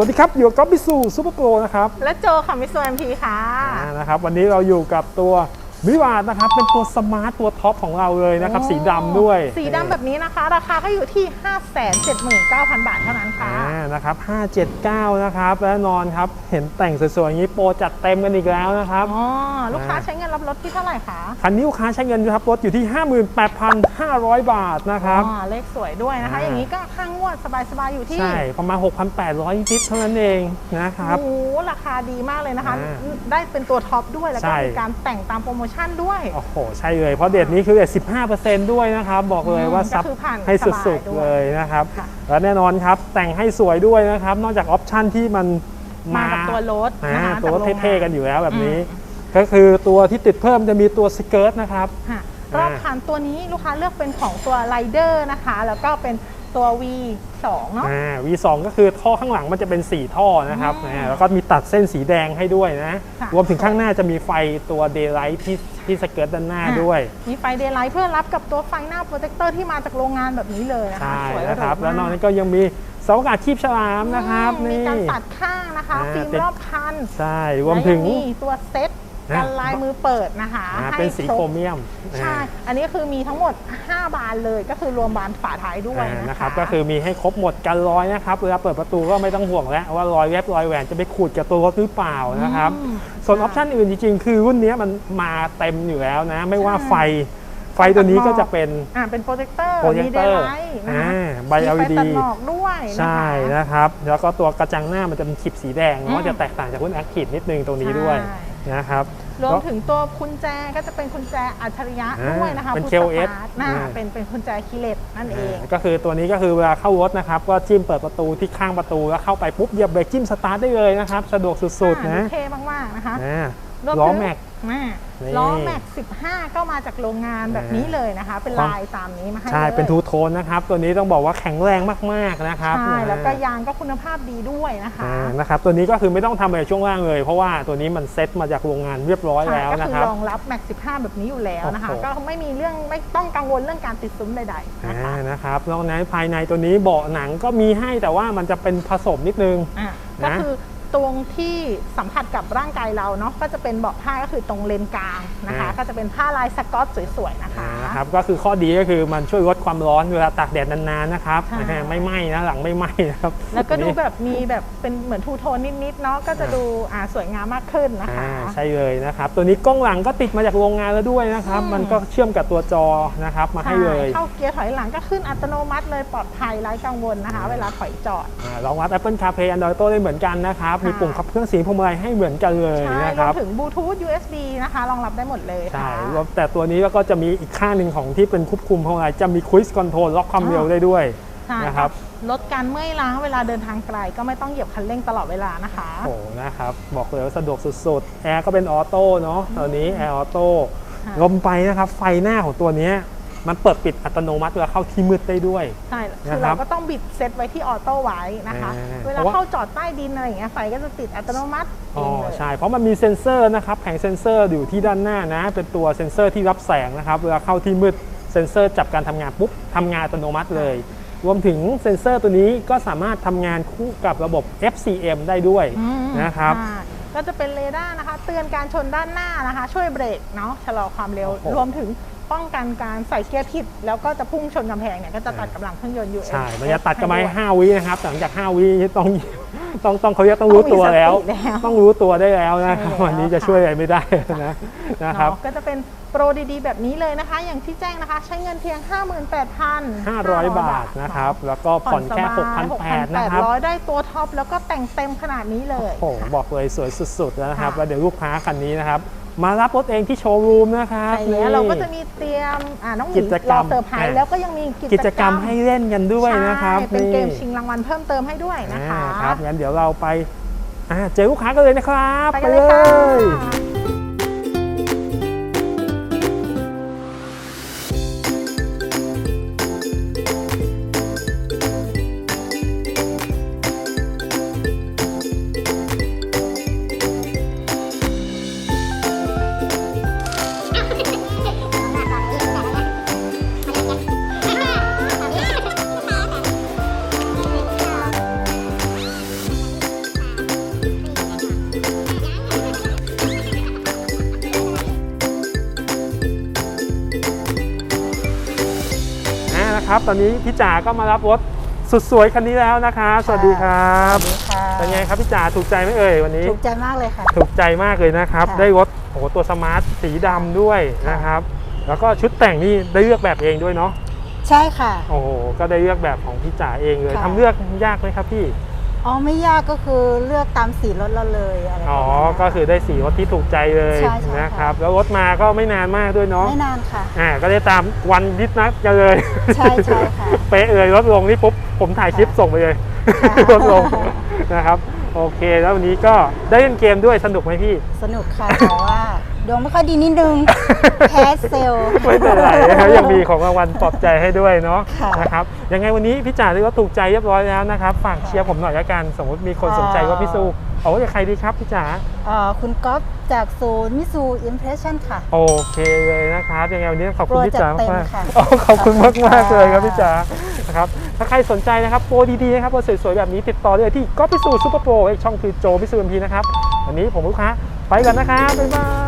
สวัสดีครับอยู่กับก๊อฟบิสูซูเปอร์โปรนะครับและโจค่ะมิสโซเอ็มพีค่ะอ่านะครับวันนี้เราอยู่กับตัววิวาดนะครับเป็นตัวสมาร์ตตัวท็อปของเราเลยนะครับ สีดำด้วย สีดำแบบนี้นะคะ ราคาก็อยู่ที่ 579,000 บาทเท่านั้นค่ะอ่า นะครับ 579 นะครับและแน่นอนครับ เห็นแต่งสวยๆอย่างนี้โปรจัดเต็มกันอีกแล้วนะครับ อ๋อ ลูกค้าอ่าใช้เงินรับรถที่เท่าไหร่คะ คันนี้ลูกค้าใช้เงินครับรถอยู่ที่ 58,500 บาทนะครับ อ๋อ เลขสวยด้วยนะคะอ่าอย่างนี้ก็ค่างวดสบายๆ อยู่ที่ ใช่ ประมาณ 6,800 นิดๆเท่านั้นเองนะครับ โอ้โหราคาดีมากเลยนะคะอ่าได้เป็นตัวท็อปด้วยแล้วก็ใช่มีการแต่งตามโปรโมชั่นด้วย โอ้โห ใช่เลย เพราะเดทนี้คือเดท15%ด้วยนะครับ บอกเลยว่าอืมซับก็คือผ่านให้สสุบายดด้ๆวยเลยนะครับค่ะ และแน่นอนครับแต่งให้สวยด้วยนะครับ นอกจากออปชันที่มันมากับตัวรถอ่านะคะตัวรถจากโรงงานเท่ๆกันอยู่แล้วแบบนี้ ก็คือตัวที่ติดเพิ่มจะมีตัวสเกิร์ตนะครับค่ะรอบคันตัวนี้ลูกค้าเลือกเป็นของตัวไรเดอร์นะคะ แล้วก็เป็นตัว V2 เนาะอ่า V2 ก็คือท่อข้างหลังมันจะเป็น 4 ท่อนะครับอืมอ่าแล้วก็มีตัดเส้นสีแดงให้ด้วยนะค่ะรวมถึงข้างหน้าจะมีไฟตัวเดย์ไลท์ ที่ที่สเกิร์ตด้านหน้าด้วย มีไฟเดย์ไลท์เพื่อรับกับตัวไฟหน้าโปรเจคเตอร์ที่มาจากโรงงานแบบนี้เลยนะคะใช่สวยนะครับหรูแล้วนอกมากนั้นก็ยังมีเสาอากาศชีพฉลามนะครับอืมมีนี่การตัดข้างนะคะอ่าฟิล์มเป็นรอบคัน ใช่รวมถึงและยังมีตัวเซ็ต นะกันลายมือเปิดนะคะอ่าให้เป็นสีครบโครเมียมใช่ อันนี้ก็คือมีทั้งหมด 5 บานเลยก็คือรวมบานฝาท้ายด้วยอ่านะนะคคะรับก็คือมีให้ครบหมดกันรอยนะครับเวลาเปิดประตูก็ไม่ต้องห่วงแล้วว่ารอยเล็บรอยแหวนจะไปขูดกับตัวรถหรือเปล่านะครับ อืม ส่วนออปชันอื่นจริงๆ คือรุ่นนี้มันมาเต็มอยู่แล้วนะ ไม่ว่าใช่ไฟไฟตัวนี้ก็จะเป็น อ่าเป็นโปรเจคเตอร์โปรเจคมีเตเดอย์ร์ไลท์นะคะอ่าใบมีไฟ LED ตัดหมอกด้วยนะคะ ใช่นะครับ แล้วก็ตัวกระจังหน้ามันจะเป็นขีบสีแดงอืเนาะมจะแตกต่างจากรุ่นแอคทีฟนิดนึงตรงนี้ด้วย ใช่ นะครับ รวมถึงตัวกุญแจก็จะเป็นกุญแจอัจฉริยะอ่าด้วยนะคะเป็นพุทธ KOS สตาร์ทนะอ่าเป็นเป็นกุญแจคีย์เลสนั่นเองอ่าก็คือตัวนี้ก็คือเวลาเข้ารถนะครับ ก็จิ้มเปิดประตูที่ข้างประตูแล้วเข้าไปปุ๊บเหยียบเบรกจิ้มสตาร์ทได้เลยนะครับ สะดวกสุดๆอ่านะเท่มากๆนะคะอ่ารวมล้อถึงแม็กแม่ นี่ ล้อแม็ก15 ก็มาจากโรงงานแบบนี้เลยนะคะ เป็นความลายตามนี้มาให้ใช่เลยเป็นทูโทนนะครับ ตัวนี้ต้องบอกว่าแข็งแรงมากๆนะครับใช่อ่าแล้วก็ยางก็คุณภาพดีด้วยนะคะอ่านะครับตัวนี้ก็คือไม่ต้องทำอะไรช่วงล่างเลย เพราะว่าตัวนี้มันเซ็ตมาจากโรงงานเรียบร้อยใช่แล้วก็นะคือครับ รองรับแม็ก15 แบบนี้อยู่แล้วนะคะ โอ้โห ก็ไม่มีเรื่องไม่ต้องกังวลเรื่องการติดซุ้มใดๆนะคะ อ่านะครับนอกนั้นภายในตัวนี้เบาะหนังก็มีให้แต่ว่ามันจะเป็นผสมนิดนึง อะนะก็คือ ตรงที่สัมผัสกับร่างกายเราเนาะก็จะเป็นเบาะผ้าก็คือตรงเลนกลางนะคะอ่าก็จะเป็นผ้าลายสกอตสวยๆนะคะอ่า นะครับก็คือข้อดีก็คือมันช่วยลดความร้อนเวลาตากแดดนานๆนะครับใช่อ่าไม่ไหม้นะหลังไม่ไหม้นะครับแล้วก็ดูนี่แบบมีแบบเป็นเหมือนทูโทนนิดๆเนาะก็จะดูอ่าสวยงามมากขึ้นนะคะอ่าใช่เลยนะครับ ตัวนี้กล้องหลังก็ติดมาจากโรงงานแล้วด้วยนะครับ อืม มันก็เชื่อมกับตัวจอนะครับมาให้เลยใช่เข้าเกียร์ถอยหลังก็ขึ้นอัตโนมัติเลยปลอดภัยไร้กังวลนะคะ เวลาถอยจอด อ่ารองรับ Apple CarPlay Android Auto ได้เหมือนกันนะครับ ค่ะ มีปุ่มขับเคลื่อนเสียงพวงมาลัยให้เหมือนกันเลยใช่นะรควรัมบถึงบลูทูธ USB นะคะรองรับได้หมดเลยใช่ค่ะ รวมแต่ตัวนี้ก็จะมีอีกข้างหนึ่งของที่เป็นควบคุมพวงมาลัยจะมี Cruise Control ล็อกความเร็วได้ด้วยใช่นะครับลดการเมื่อยล้าเวลาเดินทางไกลก็ไม่ต้องเหยียบคันเร่งตลอดเวลานะคะโอ้โหนะครับ บอกเลยว่าสะดวกสุดๆ แอร์ก็เป็นออโต้เนาะตอนนี้แอร์ออโต้ค่ะลมไปนะครับ ไฟหน้าของตัวเนี้ย มันเปิดปิดอัตโนมัติเวลาเข้าที่มืดได้ด้วย ใช่นะคือครัเราบก็ต้องบิดเซตไว้ที่ออโต้ไว้นะคะอ่าเวเพลาราะว่าเข้าจอดใต้ดินอะไรอย่างเงี้ยไฟก็จะติดอัตโนมัติเออ๋องเลยใช่เพราะมันมีเซ็นเซอร์นะครับแผงเซ็นเซอร์อยู่ที่ด้านหน้านะ เป็นตัวเซ็นเซอร์ที่รับแสงนะครับเวลาเข้าที่มืดเซ็นเซอร์จับการทำงานปุ๊บทำงานอัตโนมัติเลย รวมถึงเซ็นเซอร์ตัวนี้ก็สามารถทำงานคู่กับระบบ FCM ได้ด้วยอืมนะครับใช่ก็จะเป็นเรดาร์นะคะ เตือนการชนด้านหน้านะคะ ช่วยเบรกเนาะชะลอความเร็วโอ้โหรวมถึง ป้องกันการใส่เกียร์ผิด แล้วก็จะพุ่งชนกำแพงเนี่ยก็จะตัดกำลังเครื่องยนต์อยู่ใช่มันจะตัดกันไป5วินะครับ หลังจาก5วิต้องต้องต้องเขาเรียกต้องรู้ตัวแล้ว ต้องรู้ตัวได้แล้วนะครับวันนี้จะช่วยอะไรไม่ได้นะนะครับเนาะก็จะเป็นโปรดีๆ แบบนี้เลยนะคะ อย่างที่แจ้งนะคะ ใช้เงินเพียง 58,500 500บาทนะครับ แล้วก็ผ่อนแค่ 6,800นะครับ6,800ได้ตัวท็อปแล้วก็แต่งเต็มขนาดนี้เลย โอ้โหบอกเลยสวยสุดๆแล้วนะครับค่ะแล้วเดี๋ยวลูกค้าคันนี้นะครับ มารับรถเองที่โชว์รูมนะครับใช่แล้วนี่เราก็จะมีเตรียมอ่าน้องหมีกิจกรรมอเซอร์ไพรส์อ่าแล้วก็ยังมีกิจกรรมให้เล่นกันด้วยนะครับใช่เป็นเกมนี่ชิงรางวัลเพิ่มเติมให้ด้วยนะคะ อ่าครับงั้นเดี๋ยวเราไปอ่าเจอลูกค้ากันเลยนะครับ ไปกันเลยค่ะ นะครับ ตอนนี้พี่จ๋าก็มารับรถสุดสวยคันนี้แล้วนะครับสวัสดีครับสวัสดีค่ะเป็นไงครับพี่จ๋าถูกใจไหมเอ่ยวันนี้ ถูกใจมากเลยค่ะ ถูกใจมากเลยนะครับ ค่ะ ได้รถโอ้โหตัวสมาร์ทสีดำด้วยนะครับ แล้วก็ชุดแต่งนี่ได้เลือกแบบเองด้วยเนาะใช่ค่ะ โอ้โหก็ได้เลือกแบบของพี่จ๋าเองเลยค่ะ ทำเลือกยากไหมครับพี่ อ๋อไม่ยากก็คือเลือกตามสีรถเราเลยอะไรอ๋อประมาณนั้นก็คือได้สีรถที่ถูกใจเลยใช่ใช่นะครับค่ะแล้วรถมาก็ไม่นานมากด้วยเนาะ ไม่นานค่ะ อ่า ก็ได้ตามวันดิสนัดกันเลยใช่ใช่ค่ะเป๊ะเลยลดลงนี่ปุ๊บผมถ่ายคลิปส่งไปเลยค่ะลดลงนะครับ โอเค แล้ววันนี้ก็ได้เล่นเกมด้วยสนุกไหมพี่ สนุกค่ะแต่ว่า ดวงไม่ค่อยดีนิดนึงแคสเซลไม่เป็นไรนะครับยังมีของรางวัลปลอบใจให้ด้วยเนาะค่ะ นะครับยังไงวันนี้พี่จ๋าได้รถถูกใจเรียบร้อยแล้วนะครับฝากเชียร์ผมหน่อยละกัน สมมติมีคนสนใจว่าพี่ซูเอาว่าจะใครดีครับพี่จ๋าเอ่อคุณก๊อฟจากศูนย์มิซูอิมเพรสชั่นค่ะ โอเคเลยนะครับยังไงวันนี้ขอบคุณโปรพี่จ๋าจัดเต็มมากค่ะๆโอ้ขอบคุณมากมากๆเลยครับค่ะพี่จ๋านะครับถ้าใครสนใจนะครับโปรดีๆนะครับโปรสวยๆแบบนี้ติดต่อได้ที่ก็พิสูซูเปอร์โปรช่องคือโจพิสูเอ็มพีนะครับวันนี้ผมลูกค้าไปกันนะครับบ๊ายบาย